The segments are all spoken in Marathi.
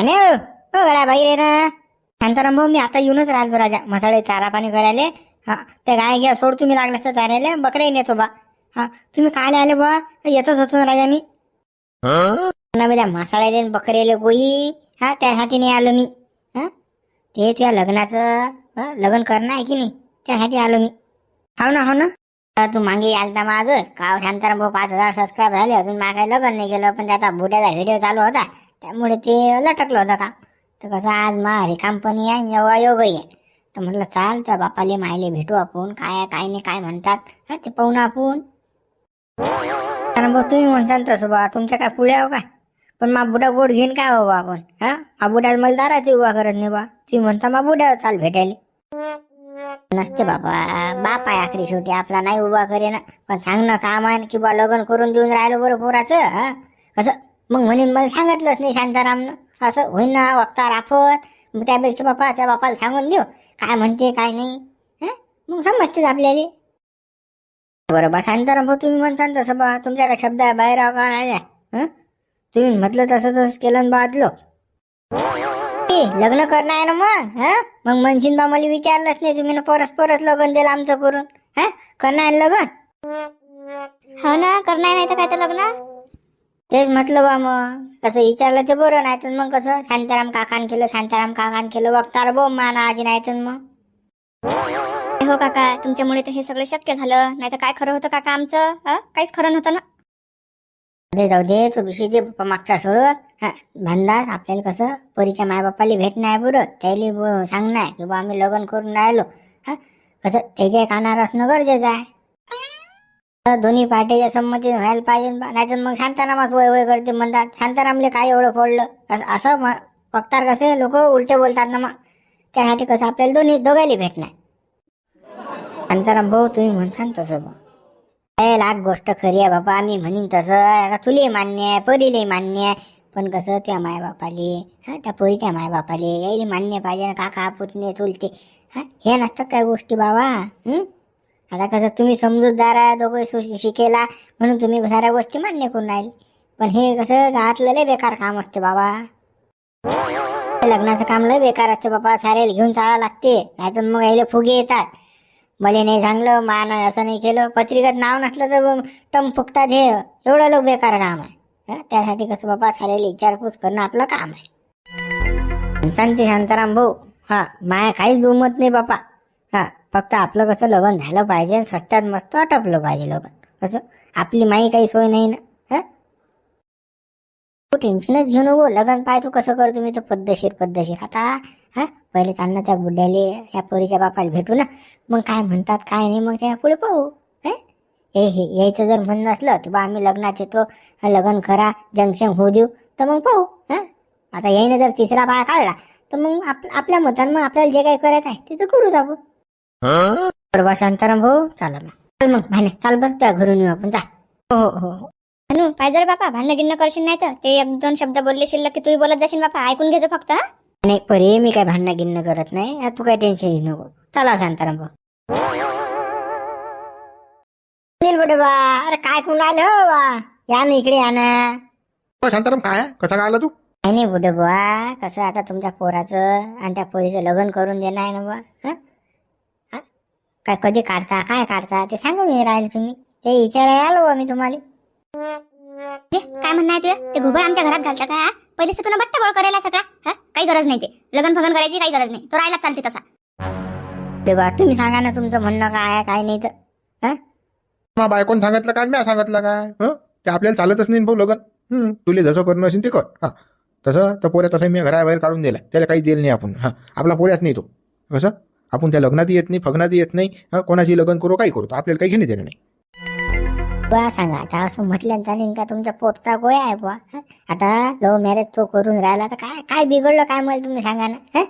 आणि हो. हो गड्या बाई रे ना. शांताराम भाऊ मी आता येऊनच राहिलो राजा. मसाळे चारा पाणी करायले. हा ते गाय घ्या सोड तुम्ही लागलास तर चारायला. बकरे नेतो बा. हा तुम्ही काय आले बा. येतच होतो राजा मी. मसाळ्याले बकरेले गोई हा त्यासाठी नाही आलो मी. हा? ते तुझ्या लग्नाचं लग्न करणं आहे की नाही? त्यासाठी आलो मी. हो ना हो ना. तू मागे आलता माझं का शांताराम भाऊ पाच हजार सबस्क्राईब झाले. अजून काही लग्न नाही केलं. पण त्याचा बुड्याचा व्हिडिओ चालू होता. त्यामुळे ते लटकलं होतं का? तर कसं आज मारी कंपनी आहे जेव्हा योगही आहे तर म्हटलं चाल त्या बापाले मायले भेटू आपण. काय आहे, काय नाही काय म्हणतात? हा ते पाहू ना आपण. कारण भाऊ तुम्ही म्हणसान तसं बा तुमच्या काय पुढे आहो काय? पण मा बुडा गोड घेईन काय हो बा आपण? हा? मा मला दाराची उभा करत नाही बा. तुम्ही म्हणता मा बुड्यावर चाल भेटायला. नसते बाबा. बाप आहे आखरी शेवटी. आपला नाही उभा करे ना पण सांग ना काम आहे की बा लग्न करून देऊन राहिलो बरं पोराचं हा? असं मग म्हणे मला सांगितलंच नाही शांतारामनं. असं होईन ना वक्ता राफत. मग त्यापेक्षा बापा त्या बापाला सांगून देऊ काय म्हणते काय नाही. हं? मग समजतेच आपल्याला. बरं बा शांताराम भाऊ तुम्ही म्हणसान तसं बा तुमच्या काय शब्द आहे बाहेर का नाही हं? तुम्ही म्हटलं तसं तसं केलं ना बादलो लग्न करणं आहे ना मग हा? मग म्हणशीन बा मला विचारलंच नाही तुम्ही ना परस परत लग्न दिलं आमचं करून. हा? करणं आहे लग्न? हो ना करणार नाही तर काय तर लग्न? तेच म्हटलं बा मग. कसं विचारलं ते बरं नाही तर मग कसं? शांताराम काकान केलं शांताराम काकान केलं वक्तार बो माना आजी नाही तर मग हो काका तुमच्यामुळे तर हे सगळं शक्य झालं. नाही तर काय खरं होतं काका आमचं? काहीच खरं नव्हतं ना? दे जाऊ दे तो विषय दे बाप्पा मागचा सोड हा भांडार आपल्याला कसं? परीच्या मायबापाला भेटणं आहे बरं त्याला सांगणं आहे की बा आम्ही लग्न करून राहिलो. हा कसं? त्याच्या कानावर असणं गरजेचं आहे. दोन्ही पार्टीच्या संमती व्हायला पाहिजे. नाही तर मग शांतारामच वय वय करते म्हणतात. शांतारामले काय एवढं पडलं असं असं वक्तार कसे? लोक उलटे बोलतात ना मग. त्यासाठी कसं आपल्याला दोन्ही दोघायला भेटणार. शांताराम भाऊ तुम्ही म्हणसान तसं भाऊ लाख गोष्ट खरी आहे बाबा आम्ही म्हणीन तसं. आता तुले मान्य आहे परीले मान्य आहे. पण कसं त्या मायबापाले? हा त्या पोरीच्या मायबापाले? यायले मान्य पाहिजे ना. काका पुतणे चुलते. हा हे नसतात काय गोष्टी बाबा? आता कसं तुम्ही समजूतदार आहे दोघं सु- शिकेला म्हणून तुम्ही साऱ्या गोष्टी मान्य करून राहील. पण हे कसं गावातलं लय बेकार काम असते बाबा. लग्नाचं काम लय बेकार असते बाबा. साऱ्याला घेऊन चालावं लागते. नाहीतर मग यायला फुगे येतात. मले नाही सांगलं मा नाही असं नाही केलं. पत्रिकेत नाव नसलं तर टम फुकतात हे. एवढं लोक बेकार काम आहे. त्यासाठी कसं बाबा साऱ्याला विचारपूस करणं आपलं काम आहे. शांती शांताराम भाऊ. हा माया काहीच दुमत नाही बापा हा. फक्त आपलं कसं लग्न झालं पाहिजे आणि स्वस्तात मस्त आटपलं पाहिजे लग्न. कसं? आपली माई काही सोय नाही ना हं? तू टेन्शनच घेऊ नको. लग्न पाय तू कसं करतो मी तर पद्धतशीर पद्धतशीर. आता हा? पहिले चालणं त्या बुड्याले या पोरीच्या बापाला भेटू ना. मग काय म्हणतात काय नाही मग त्या पुढे पाहू हे? हे हे यायचं जर म्हणणं असलं की बा आम्ही लग्नात येतो लग्न करा जंक्शन होऊ देऊ तर मग पाहू हा? आता यायनं जर तिसरा पाय काढला तर मग आप आपल्या मतानं मग आपल्याला जे काही करायचं आहे ते तर करूच आपण शांताराम भाऊ. चला मग. चल मग भाने चाल बरं त्या घरून येऊ आपण. जा. हो हो हो. अनु पाहिजे रे बापा भांडणं गिणणं करशील नाही तर. ते एक दोन शब्द बोलले शिल्लक की तू बोलत जाशील बापा. ऐकून घ्यायचो फक्त हं? नाही परे मी काय भांडणं गिणणं करत नाही. आता तू काय टेन्शन घेऊ नको. चला शांताराम भाऊ. अनिल बुडे बा अरे काय कोण आले हो बा? या ना इकडे या ना. हो, शांताराम काय? आहे? कसा काय आला तू? काही नाही बुडे बुवा कसं आता तुमच्या पोराचं आणि त्या पोरीचं लग्न करून देणं आहे ना बुवा? हा? काय कधी काढता काय काढता ते सांगा मी राहिले तुम्ही. ते विचारायला आलो मी तुम्हाला. काय म्हणणं आहे तुझं? ते घुबड आमच्या घरात घालतं का? पहिलेच तुला बट्टा बळ करायला सगळा? हं? काही गरज नाही ते. लग्न फगन करायची काही गरज नाही. तो राहायला चालते तसा. बुडे बुवा तुम्ही सांगा ना तुमचं म्हणणं काय आहे काय नाही तर. हं? मग बायकोन सांगितलं काय मी सांगितलं काय? हं? ते आपल्याला चालतच नाही भाऊ लगन. हं, तुले जसं करणं असेल ते कर. हा. तसं तर पोऱ्या तसं मी घराबाहेर काढून दिला त्याला काही दिलं नाही आपण. हा. आपला पोऱ्याच नाही तो. कसं? आपण त्या लग्नातही येत नाही फग्नातही येत नाही कोणाची लग्न करू काही करू तर आपल्याला काही घेणे देणं नाही बुवा सांगा आता असं म्हटलं चालेल का तुमच्या पोटचा गोया आहे बुवा? आता लव्ह मॅरेज तो करून राहिला तर काय काय बिघडलं काय मला तुम्ही सांगा ना?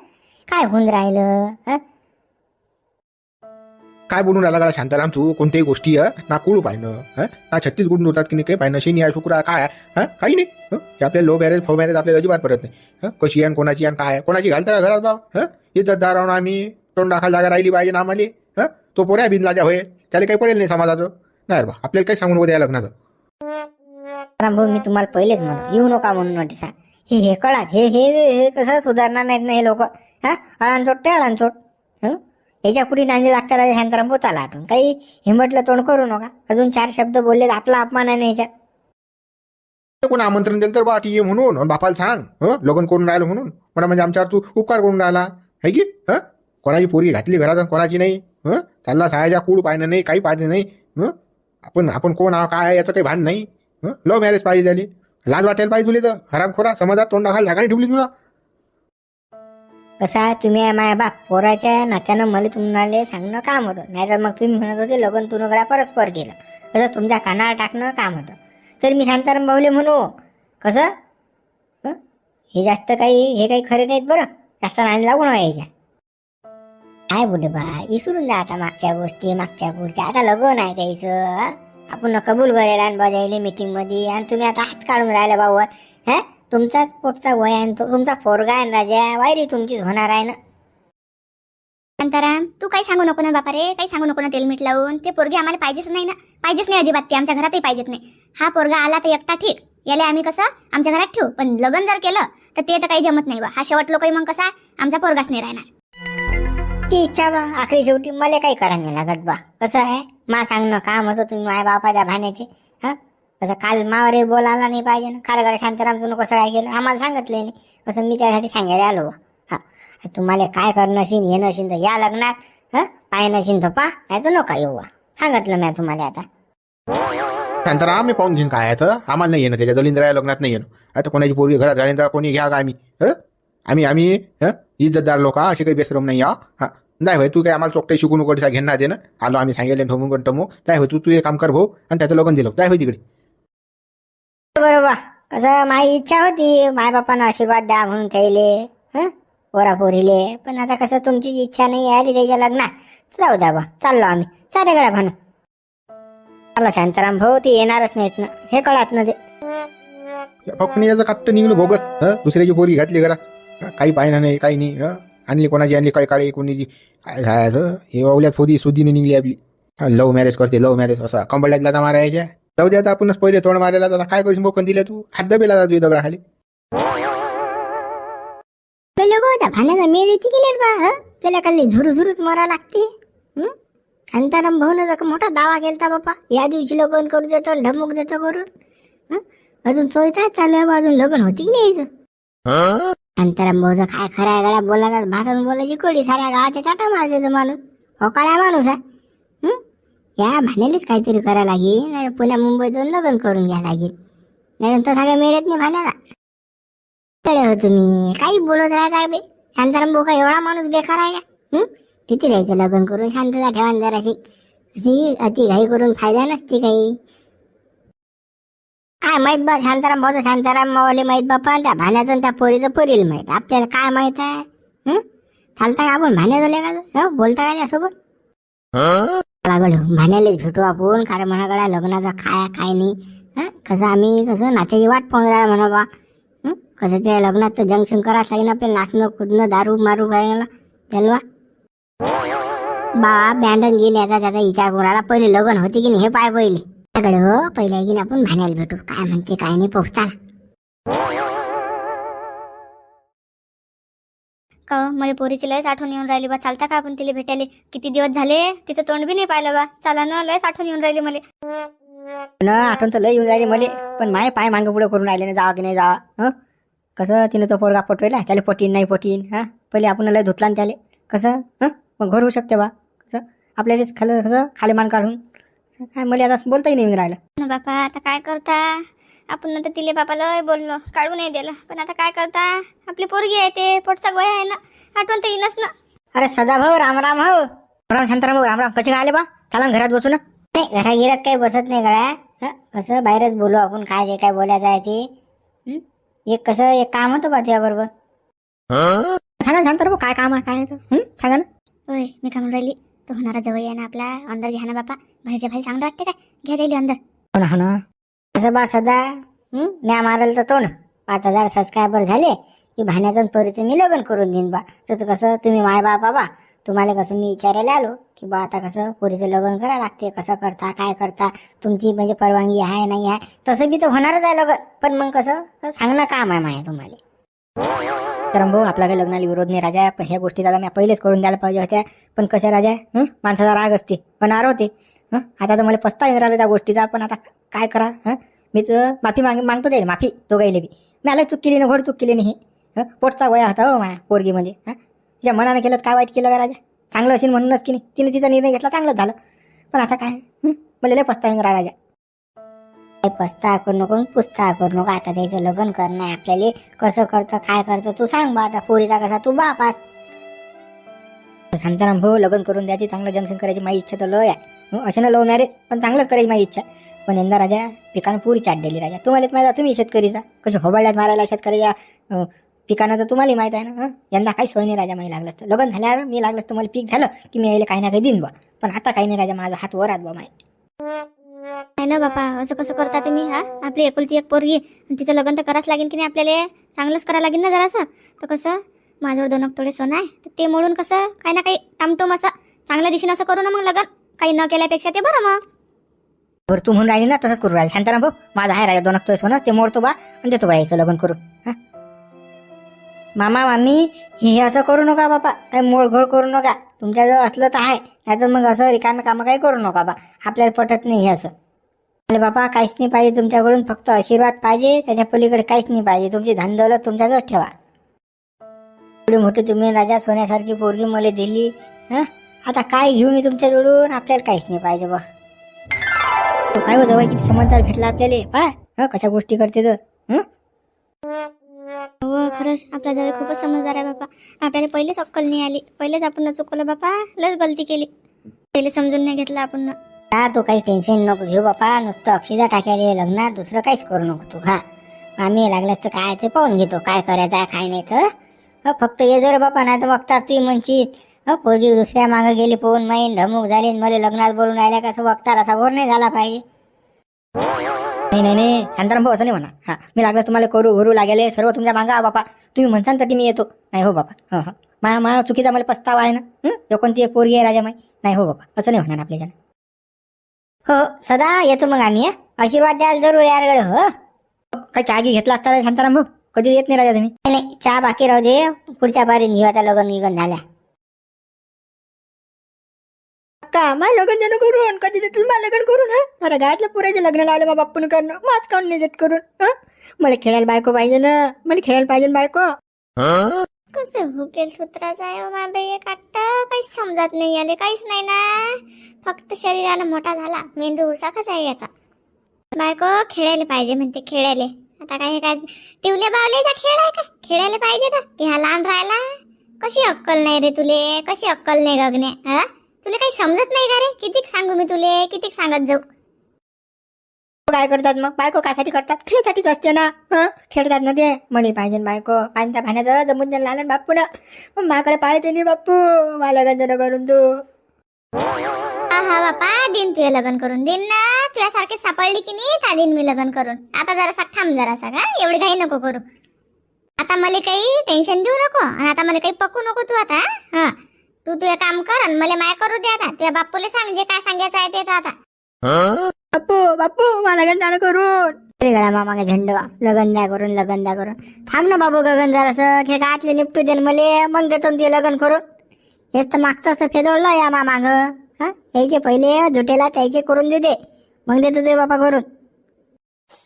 काय होऊन राहिलं? काय बोलून राहिला गळा शांताराम तू कोणत्याही गोष्टी? ना कुळ पाहिनं? ना छत्तीस गुण होतात की नाही काही पाहिनं शनी आहे शुक्र काय आहे? काही नाही हं? आपल्या लो मॅरेज फो मॅरेज आपल्याला अजिबात पडत नाही? कशी आहे आणि कोणाची आणि काय आहे कोणाची घालता घरात बाबा इज्जतदार राहून आम्ही तोंड दाखल जागा राहिली पाहिजे ना आम्हाला? हं? तो पोऱ्या बिनलाजा होय. त्याला काही पडेल नाही समाजाचं? नाही बा आपल्याला काही सांगून नको द्या लग्नाचं. भाऊ मी तुम्हाला पहिलेच म्हणू. येऊ नका म्हणून वाटते सा हे हे कळात. हे हे हे कसं सुधारणार नाहीत ना हे लोक? हा? अळांचोट ते अळांचोट. हं? याच्यापुढे नांदी लागता राजा शांताराम भाऊ चला आठवून. काही हिंमटलं तोंड करू नका. अजून चार शब्द बोलले तर आपला अपमान आहे ना याच्यात कोण आमंत्रण दिलं तर बा ये म्हणून? अन बापाला सांग. हं? लग्न करून राहिलं म्हणून. म्हणा म्हणजे आमच्यावर तू उपकार करून राहिला. है की? हं? कोणाची पोरगी घातली घरात कोणाची नाही हं? चालला सायाच्या कूड पाहिलं नाही काही पाहिजे नाही हं? आपण आपण कोण आहो काय आहे याचं काही भान नाही हं? लव्ह मॅरेज पाहिजे झाली. लाज वाटायला पाहिजे तुला तर हरामखोरा समाजात तोंड खाली जागा ठेवली तुला. कसं आहे तुम्ही आहे माया बाप पोराच्या नात्यानं मला तुम्हाला सांगणं काम होतं. नाहीतर मग तुम्ही म्हणत होते लग्न तुनगडा परस्पर केलं. कसं तुमच्या कानावर टाकणं काम होतं. तर मी शांताराम भाऊले म्हणू कसं? हे? जास्त काही हे काही खरे नाहीत बरं. जास्त नाणी लागू नये यायच्या काय बोले बा विसरून जा आता मागच्या गोष्टी मागच्या पुढच्या. आता लग्न आहे त्याचं आपण कबूल करेल आणि बजायले मीटिंगमध्ये आणि तुम्ही आता हात काढून राहिले भाऊवर हा? तुमचाच पोटचा वय आहे आणि तो तुमचा पोरगा आहे ना राजा. वायरी तुमचीच होणार आहे ना? शांताराम तू काही सांगू नको ना बापा रे काही सांगू नको ना तेल मीठ लावून. ते पोरगे आम्हाला पाहिजेच नाही ना. पाहिजेच नाही अजिबात ते. आमच्या घरातही पाहिजेत नाही. हा पोरगा आला तर एकटा ठीक. याला आम्ही कसं? आमच्या घरात ठेवू. पण लग्न जर केलं तर ते तर काही जमत नाही बा. हा शेवट लोकही मग कसा? आमचा पोरगाच नाही राहणार. तुमची इच्छा बा. आखरी शेवटी मला काही करा नाही लागत बा. कसं आहे? मा सांगणं काम होतं तुम्ही माय बापाच्या भाण्याचे. हा? कसं काल मावरे बोलायला नाही पाहिजे ना. खारगड शांताराम तुम्ही कसं काय केलं आम्हाला सांगितलं नाही कसं मी त्यासाठी सांगायला आलो बा. हा. तुम्हाला काय करणं शिन हे नशील तर या लग्नात. हा? पाय नशील तर पा. नाही तर नका येऊ बा. सांगितलं मी तुम्हाला आता. शांताराम मी पाहून घेईन काय आहे तर. आम्हाला नाही येणं. त्याच्या दलिंद्रा लग्नात नाही येणं. आता कोणाची पोरगी घरात झाली तर कोणी घ्या का आम्ही? हं? आम्ही आम्ही हं? इज्जतदार लोक असे काही बेसरम नाही हा. नाही भाई तू काय आम्हाला चोकटाई शिकून कडे घेणार दे ना. आलो आम्ही सांगितलं ठमून पण टमू काय होय तू तू हे काम कर भाऊ आणि त्याचं लग्न दिलं. काय होय तिकडे. बरोबर. कसं माझी इच्छा होती माय बापानं आशीर्वाद द्या म्हणून त्याले पोरा पोरीले पण आता कसं तुमची इच्छा नाही आली त्याच्या लग्नात. जाऊ द्या बा चाललो आम्ही. सारे गड्या म्हणू चाललो शांताराम भाऊ ते येणारच नाहीत ना. हे कळत ना ते. फक्त याचं काट्ट निघलं बोगस हं? दुसऱ्याची पोरी घातली घरात? काही पाहिलं नाही काही नाही हं? आणली कोणाची आणली काय काळी कोणीची? काय झालं? हे ओवल्यात फोदी सुदीने निघली आपली. लव्ह मॅरेज करते लव्ह मॅरेज असा. कंबळ्यात लाता मारायच्या. जाऊ दे आता आपणच पहिले तोंड मारायला आता काय करून बोकन दिलं तू? हात दबेला जातो दगडा खाली ते लोक होत्या भाण्याचा मेळ येते की नाही बा हं? त्याला खाली झुरू झुरूच मरा लागते हं? शांताराम भाऊन जर मोठा दावा केलता बापा या दिवशी लग्न करू देतो आणि ढमुक देतो करून हं? अजून चोयचा चालू आहे बा अजून लग्न होती की नाही याचं? शांताराम भाऊचं काय खरं आहे गड्या बोलायला भाषण बोलायची कोडी साऱ्या गावाच्या चाटा मारते तो माणूस. हो काळा माणूस आहे. या भाण्यालाच काहीतरी करावं लागेल नाही पुण्या मुंबई जाऊन लग्न करून घ्या लागेल. नाही तर सगळ्या मिळत नाही भाण्याला. कडे हो तुम्ही. काही बोलत राहता बे. शांताराम का एवढा माणूस बेकार आहे का? तिथे द्यायचं लग्न करून? शांतता ठेवा जराशी. अशी अति घाई करून फायदा नसते काही. काय माहीत बा शांताराम भाऊ शांताराम मावाले माहीत बापा त्या भाण्याचं त्या पोरीचं पोरील माहीत. आपल्याला काय माहीत आहे? हं? चालता का आपण? भाण्या झाले का? बोलता का त्यासोबत? लागल भाण्यालाच भेटू आपण. कारण म्हणाकडा लग्नाचं काय काय नाही? कसं आम्ही कसं? नात्याची वाट पाहून राहिला म्हणा बा. हं? कसं त्या लग्नात तर जंक्शन करा लागेल आपल्याला नाचणं कुदणं दारू मारू करायला जलवा बा बँडन घेऊन याचा त्याचा विचार कोणाला पहिले लग्न होते की नाही हे पाय पहिले. त्याकडे हो पहिले की आपण भाण्याला भेटू. काय म्हणते काय नाही पोहोचता का हो, मला पोरीची लयच आठवण येऊन राहिली बा. चालता का आपण तिला भेटायला? किती दिवस झाले? तिचं तोंड बी नाही पाहिलं बा. चला ना लयच आठवण येऊन राहिली मला. ना आठवण तर लय येऊन राहिली मले. पण माय पाय मागं पुढे करून राहिले ना जावा की नाही जावा हं? कसं तिने तो पोरगा पटवेला? त्याला पटीन नाही पटीन हा? पहिले आपण लय धुतला ना त्याले. कसं? हं? मग घर होऊ शकते बा. कसं? आपल्यालाच खालं कसं? खाली मान काढून. काय मला आता बोलताही नाही राहिलं ना बापा आता काय करता? आपण नंतर तिले बापाला बोललो. काढू नाही दिलं. पण आता काय करता? आपली पोरगी आहे ते पोटचा गोया आहे ना. आठवण तर येईनच ना. अरे सदा भाऊ राम राम हो. राम शांताराम भाऊ राम राम. कसे आले बा? चला घरात बसू ना नाही घरा गिरात काही बसत नाही गळ्या हं? कसं बाहेरच बोलू आपण काय जे काय बोलायचं आहे ते? एक कसं एक काम होतं बा तुझ्या बरोबर सांगा शांताराम भाऊ काय काम आहे काय? सांगा ना. होय मी म्हणून राहिली. तो होणारा जवळ आहे ना आपला अंदर घ्या ना बापा. बाहेरच्या बाहेर चांगलं वाटते काय? घ्या राहिली अंदर. हो ना हो ना. बा सदा हं? म्या मारल तर तोंड. पाच हजार सबस्क्रायबर झाले की भाण्याचं परीचं मी लग्न करून देईन बा. तर कसं तुम्ही माय बापा बा तुम्हाला कसं मी विचारायला आलो की बा आता कसं पोरीचं लग्न करा लागते कसं करता काय करता तुमची म्हणजे परवानगी आहे नाही आहे. तसं बी तर होणारच आहे लग्न. पण मग कसं? सांगणं काम आहे माया तुम्हाला. तर भाऊ आपला काही लग्नाला विरोध नाही राजा. पण ह्या गोष्टी दादा मी पहिलेच करून द्यायला पाहिजे होत्या. पण कशा राजा? हं? माणसाचा राग असते. पण होते हं? आता तर मला पस्ता येऊन राहिला त्या गोष्टीचा. पण आता काय करा? हं? मीच माफी माग मागतो द्यायला माफी. तो गायले बी. आलं चूक केली ना घोड चूक केली नाही हं? पोटचा वया होता हो माया पोरगी म्हणजे. हं? तिच्या मनानं केलं तर काय वाईट केलं का राजा? चांगलं असेल म्हणूनच की नाही. तिने तिचा निर्णय घेतला चांगलंच झालं. पण आता काय? हं? मला लय पस्ता येऊन राहिला राजा. पस्ता करू नको पुस्ता करू नको आता त्याचं लग्न करणं आहे आपल्याला. कसं करतं काय करतं तू सांग बा आता पोरीचा कसा तू बापास शांताराम भाऊ लग्न करून द्यायची चांगलं जंक्शन करायची माझी इच्छा तर लय आहे. हं, असे ना लव्ह मॅरेज पण चांगलंच करायची माझी इच्छा. पण यंदा राजा पिकानं पुरी चाट दिली राजा. तुम्हाला माहिती तुम्ही शेतकरीचा. कशी होबाळ्यात मारायला शेतकऱ्याच्या या पिकानं तर तुम्हाला माहीत आहे ना यंदा काही सोय नाही राजा मला लागलं असतं. लग्न झाल्यावर मी लागलं असतं मला पीक झालं की मी यायला काही ना काही देईन बा. पण आता काही नाही राजा माझा हात वर आत बा माय. नाही ना बापा? असं कसं करता तुम्ही हा? आपली एकुलती एक पोरगी आणि तिचं लग्न तर करावंच लागेल की नाही आपल्याला? चांगलंच करावं लागेल ना जरासं? तर कसं? माझ्यावर दोन थोडे सोनं आहे. तर ते मोडून कसं? काही ना काही टामटूम असं चांगल्या दिशेनं असं करू ना मग लग्न. काही न केल्यापेक्षा ते बरं मग. बरं तू म्हणून राहिली ना तसंच करू राहील. शांताराम भाऊ माझा आहे राजा दोन थोडे सोनं ते मोडतो बा आणि देतो बा याचं लग्न करू हा? मामा मामी हे असं करू नका बापा. काही मोडघोड करू नका. तुमच्याजवळ असलं तर आहे. नाही तर मग असं रिकामे कामं काही करू नका बा आपल्याला पटत नाही हे असं. अरे बापा काहीच नाही पाहिजे तुमच्याकडून. फक्त आशीर्वाद पाहिजे. त्याच्या पलीकडे काहीच नाही पाहिजे. तुमची धनदौलत तुमच्याजवळ ठेवा. एवढी मोठी तुम्ही राजा सोन्यासारखी पोरगी मला दिली हं? आता काय घेऊ मी तुमच्याजवळून? आपल्याला काहीच नाही पाहिजे बा. काय हो जवळ किती समजदार भेटला आपल्याला? पाय हं, कशा गोष्टी करते तर हो खरंच आपला जावे खूपच समजदार आहे बापा. आपल्याला पहिलेच अक्कल नाही आली. पहिलेच आपण चुकवलं बापा लस गलती केली. पहिले समजून नाही घेतलं आपण हा तू काही टेन्शन नको घेऊ बापा. नुसतं अक्षिदा टाकायला लग्नात दुसरं काहीच करू नको तू हा. आम्ही लागल्यास तर काय ते पाहून घेतो. काय करायचं आहे काय नाही तर. फक्त ये जर बापा नाही तर बघता तू म्हणशील हो पोरगी दुसऱ्या मागे गेली पोहून माहीन ढमूक झाली मला लग्नात बोलून राहिल्या कसं बघता असा बोर नाही झाला पाहिजे. नाही नाही नाही. शांताराम भाऊ असं नाही म्हणा. हा. मी लागलं तुम्हाला करू घरू लागेल सर्व तुमच्या मागा बापा. तुम्ही म्हणसान तर मी येतो. नाही हो बापा. हं हं. माया माया चुकीचा मला पस्ताव आहे ना? हं? कोणती एक पोरगी आहे राजा माई नाही हो बापा. असं नाही होणार आपल्याच्यानं. हो सदा येतो मग आम्ही आशीर्वाद द्याल जरूर यारकडे हो? काय चहा घी घेतला असता रे शांताराम भाऊ? कधी येत नाही राजा तुम्ही. नाही, नाही. चहा बाकी राहू दे. पुढच्या बारी निवाचा लगन निघन झाल्या. का? माझं लग्न जण करून कधी देतील? मला लग्न करून हा मला गायतलं पुरायचे लग्न लावलं मग बाप्पून करणं. माझ काऊन नाही देत करून? हा? मला खेळायला बायको पाहिजे ना. मला खेळायला पाहिजे ना बायको. कसं भुकेल सूत्राचा आहे हो बाबा एक आट्टा काहीच समजत नाही आले काहीच नाही ना. फक्त शरीरानं मोठा झाला. मेंदू उसा कसा आहे याचा? बायको खेळायला पाहिजे म्हणते खेळायला. आता काय हे काय? टिवले बावलेचा खेळ आहे का? खेळायला पाहिजे का ह्या लहान राहायला? कशी अक्कल नाही रे तुले? कशी अक्कल नाही गगने? हा? तुला काही समजत नाही का रे? कितीक सांगू मी तुले? कितीक सांगत जाऊ? काय करतात मग? बायको कासाठी करतात? खेळासाठीच असते ना. हं? खेळतात ना ते. म्हणे पाहिजे बायको. पाण्याच्या पाण्याचं जमून द्यायला लागलं बाप्पू ना मग माझ्याकडे पाहिजे नाही बाप्पू मला गंजन करून तू. हा हा बापा. दिन तुझे लग्न करून देईन ना. तुझ्यासारखे सापडली की नाही त्या दिन मी लग्न करून? आता जरासा थांब जरासा का एवढी घाई नको करू. आता मला काही टेन्शन देऊ नको आणि आता मला काही पकू नको तू आता हा? तू तुझे काम कर आणि मला माय करू दे आता. तुझ्या बाप्पूला सांग जे काय सांगायचं आहे ते तर आता. बाप्पू बाप्पू मला गंजन करून. अरे गळा मामा झेंड लगन द्या करून लगन द्या करून. थांब ना बाबू गगन जरासं हे गातले निपटू दे न मले मग देतो न ते लगन करून. हेच तर मागचं असं फेदवलं या मा माग हा? यायचे पहिले जुटेला त्याचे करून देऊ दे. मग देतो ते बापा करून.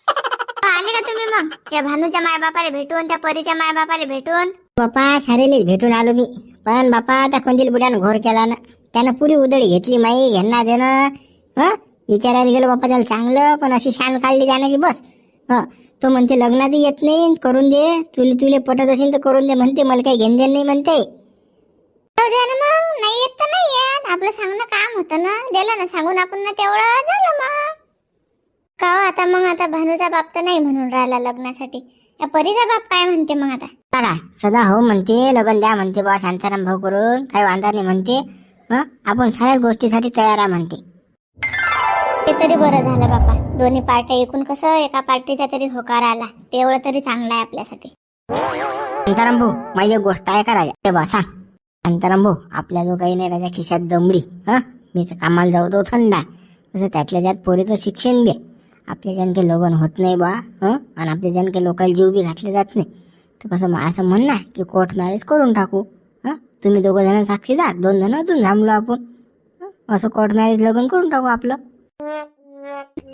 आले का तुम्ही मग? त्या भानूच्या मायबापाला भेटून त्या परीच्या मायबापाला भेटून? बापा सारेलेच भेटून आलो मी. पण बापा त्या कोणतील बुड्यानं घोर केला ना त्यानं पुरी उदळी घेतली माई घेणं देणं हं? विचारायला गेलो बापा त्याला चांगलं पण अशी शान काढली त्यानं की बस. हं तो म्हणते लग्नातही येत नाही करून दे. तुले तुले पटत असेल तर करून दे म्हणते मला काही घेणं नाही म्हणते. मग नाही येत तर नाही येत. आपलं सांगणं काम होतं ना. दिलं ना सांगून आपण ना तेवढं झालं मग. का हो, आता मग आता भानूचा बाप तर नाही म्हणून राहिला लग्नासाठी. परीचा बाप काय म्हणते मग आता? काय सदा हो म्हणते लगन द्या म्हणते बा शांताराम भाऊ करून काही वांधा नाही म्हणते हं? आपण साऱ्या गोष्टीसाठी तयार आहे म्हणते. ते तरी बरं झालं बापा. दोन्ही पार्ट्या एकूण कसं एका पार्टीचा तरी होकार आला. तेवढं तरी चांगलं आहे आपल्यासाठी. शांताराम भाऊ माझी एक गोष्ट आहे का राजा ते बा सांग. शांताराम भाऊ आपल्या जो काही नाही राजा खिशात दमडी हं? मीच कामाला जाऊ तो थंड तसं त्यातल्या त्यात पोरीचं शिक्षण बी आहे. आपल्या जनके लोगन लग्न होत नाही बा हं? आणि आपल्या जनके लोकांना जीव बी घातले जात नाही. तर कसं असं म्हण ना की कोर्ट मॅरेज करून टाकू हां? तुम्ही दोघं जण साक्षीदार दोन जण अजून थांबलो आपण असं कोर्ट मॅरेज लग्न करून टाकू आपलं.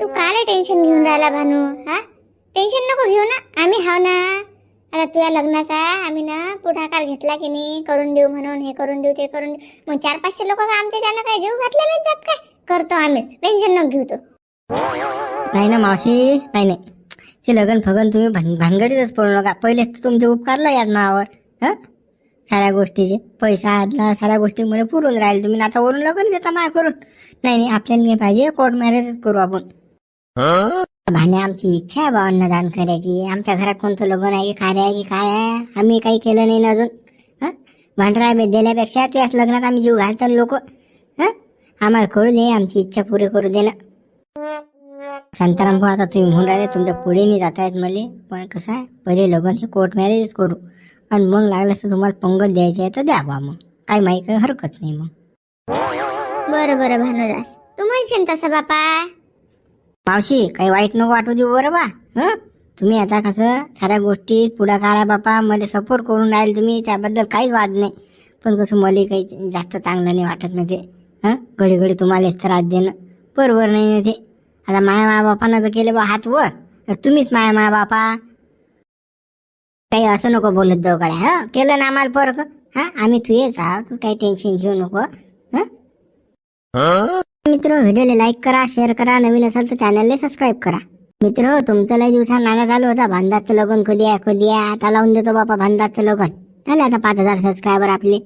तू काय टेन्शन घेऊन राहिला भानू हा? टेन्शन नको घेऊ ना आम्ही हाव ना. आता तुझ्या लग्नाचा आम्ही ना पुढाकार घेतला की नाही करून देऊ म्हणून हे करून देऊ ते करून देऊ. मग चार पाचशे लोक आमच्या ज्यानं काय जीव घातलेले जात काय? करतो आम्हीच टेन्शन नको घेऊ तू. नाही ना मावशी? नाही नाही. ते लगन फगन तुम्ही भान भानगडीतच पडू नका. पहिलेच तर तुमचे उपकारला यात नावावर हं? साऱ्या गोष्टीचे. पैसा आदला साऱ्या गोष्टी मला पुरून राहील तुम्ही. आता वरून लगन देता माय करून नाही नाही आपल्याला नाही पाहिजे. कोर्ट मॅरेजच करू आपण. भाने आमची इच्छा आहे बा अन्नदान करायची. आमच्या घरात कोणतं लग्न आहे की कार्य आहे की काय आहे? आम्ही काही केलं नाही ना अजून. हं? भांडरा दिल्यापेक्षा तुझ्याच लग्नात आम्ही जीव घालतो लोक. हं? आम्हाला करू दे आमची इच्छा पुरी करू दे ना. शांताराम भाऊ आता तुम्ही म्हणून राहिले तुमच्यापुढे नाही जाता येत मला. पण कसं आहे पहिले लग्न हे कोर्ट मॅरेजच करू. आणि मग लागलं तर तुम्हाला पंगत द्यायची आहे तर द्या बा मग. काही माही काही हरकत नाही मग. बरं बरं भानुदास. तू म्हणशील तसं बापा? मावशी काही वाईट नको वाटू देऊ बरं बा. हं? तुम्ही आता कसं साऱ्या गोष्टी पुढाकार आहे बापा. मला सपोर्ट करून राहील तुम्ही त्याबद्दल काहीच वाद नाही. पण कसं मला काही जास्त चांगलं नाही वाटत ना ते. हं? घडी घडी तुम्हालाच त्रास देणं. बरोबर नाही ना ते. आता माया माया बापानं जर केले बा हात वर तर तुम्हीच माया माया बापा. काही असं नको बोलत जाऊ गड्या हा? केलं ना आम्हाला परक हा? आम्ही तुझेच आहोत तू काही टेन्शन घेऊ नको हा? मित्र व्हिडिओला लाईक करा शेअर करा नवीन असाल तर चॅनलला सबस्क्राईब करा. मित्र तुमचं लय दिवसात नाना चालू होता भांदाचं लगन कधी आहे कधी आहे? आता लावून देतो बापा भांदाचं लगन. झाले आता पाच हजार सबस्क्रायबर आपले.